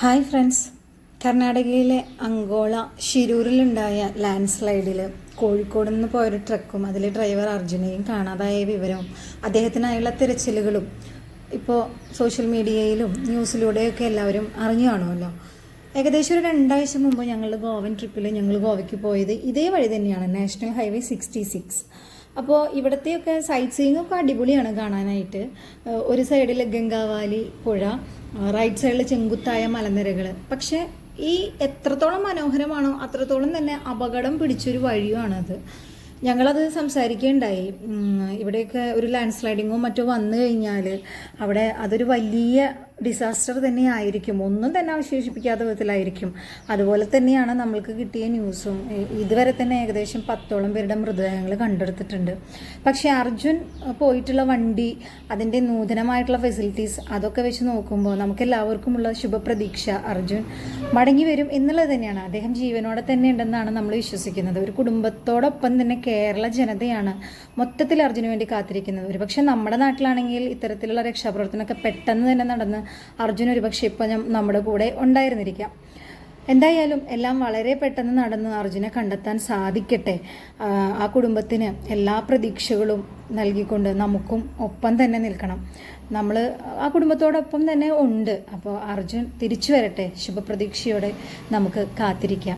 Hi friends. കർണാടകയിലെ അങ്കോള ഷിരൂരിലുണ്ടായ ലാൻഡ് സ്ലൈഡിൽ കോഴിക്കോട് നിന്ന് പോയൊരു ട്രക്കും അതിലെ ഡ്രൈവർ അർജുനയും കാണാതായ വിവരവും അദ്ദേഹത്തിനായുള്ള തിരച്ചിലുകളും ഇപ്പോൾ സോഷ്യൽ മീഡിയയിലും ന്യൂസിലൂടെയൊക്കെ എല്ലാവരും അറിഞ്ഞു കാണുമല്ലോ. ഏകദേശം ഒരു രണ്ടാഴ്ച മുമ്പ് ഞങ്ങൾ ഗോവൻ ട്രിപ്പിൽ ഞങ്ങൾ ഗോവയ്ക്ക് പോയത് ഇതേ വഴി തന്നെയാണ് നാഷണൽ ഹൈവേ സിക്സ്റ്റി സിക്സ്. അപ്പോൾ ഇവിടത്തെയൊക്കെ സൈറ്റ് സീയിങ് ഒക്കെ അടിപൊളിയാണ് കാണാനായിട്ട്. ഒരു സൈഡിൽ ഗംഗാവാലി പുഴ റൈറ്റ് സൈഡിൽ ചെങ്കുത്തായ മലനിരകൾ പക്ഷേ ഈ എത്രത്തോളം മനോഹരമാണോ അത്രത്തോളം തന്നെ അപകടം പിടിച്ചൊരു വഴിയുമാണത് ഞങ്ങളത് സംസാരിക്കുകയുണ്ടായി ഉം, ഇവിടെയൊക്കെ ഒരു ലാൻഡ് സ്ലൈഡിങ്ങോ മറ്റോ വന്നു കഴിഞ്ഞാൽ അവിടെ അതൊരു വലിയ ഡിസാസ്റ്റർ തന്നെ ആയിരിക്കും ഒന്നും തന്നെ അവശേഷിപ്പിക്കാത്ത വിധത്തിലായിരിക്കും. അതുപോലെ തന്നെയാണ് നമ്മൾക്ക് കിട്ടിയ ന്യൂസും ഇതുവരെ തന്നെ ഏകദേശം പത്തോളം പേരുടെ മൃതദേഹങ്ങൾ കണ്ടെടുത്തിട്ടുണ്ട്. പക്ഷേ അർജുൻ പോയിട്ടുള്ള വണ്ടി അതിന്റെ നൂതനമായിട്ടുള്ള ഫെസിലിറ്റീസ് അതൊക്കെ വെച്ച് നോക്കുമ്പോൾ നമുക്ക് എല്ലാവർക്കുമുള്ള ശുഭപ്രതീക്ഷ അർജുൻ മടങ്ങി വരും എന്നുള്ളത് തന്നെയാണ്. അദ്ദേഹം ജീവനോടെ തന്നെ ഉണ്ടെന്നാണ് നമ്മൾ വിശ്വസിക്കുന്നത്. ഒരു കുടുംബത്തോടൊപ്പം തന്നെ കേരള ജനതയാണ് മൊത്തത്തിൽ അർജുന് വേണ്ടി കാത്തിരിക്കുന്നത്. ഒരുപക്ഷെ നമ്മുടെ നാട്ടിലാണെങ്കിൽ ഇത്തരത്തിലുള്ള രക്ഷാപ്രവർത്തനമൊക്കെ പെട്ടെന്ന് തന്നെ നടന്ന് അർജുൻ ഒരുപക്ഷെ ഇപ്പം നമ്മുടെ കൂടെ ഉണ്ടായിരുന്നിരിക്കാം. എന്തായാലും എല്ലാം വളരെ പെട്ടെന്ന് നടന്ന് അർജുനെ കണ്ടെത്താൻ സാധിക്കട്ടെ. ആ കുടുംബത്തിന് എല്ലാ പ്രതീക്ഷകളും നൽകിക്കൊണ്ട് നമുക്കും ഒപ്പം തന്നെ നിൽക്കണം. നമ്മൾ ആ കുടുംബത്തോടൊപ്പം തന്നെ ഉണ്ട്. അപ്പോൾ അർജുൻ തിരിച്ചു വരട്ടെ. ശുഭപ്രതീക്ഷയോടെ നമുക്ക് കാത്തിരിക്കാം.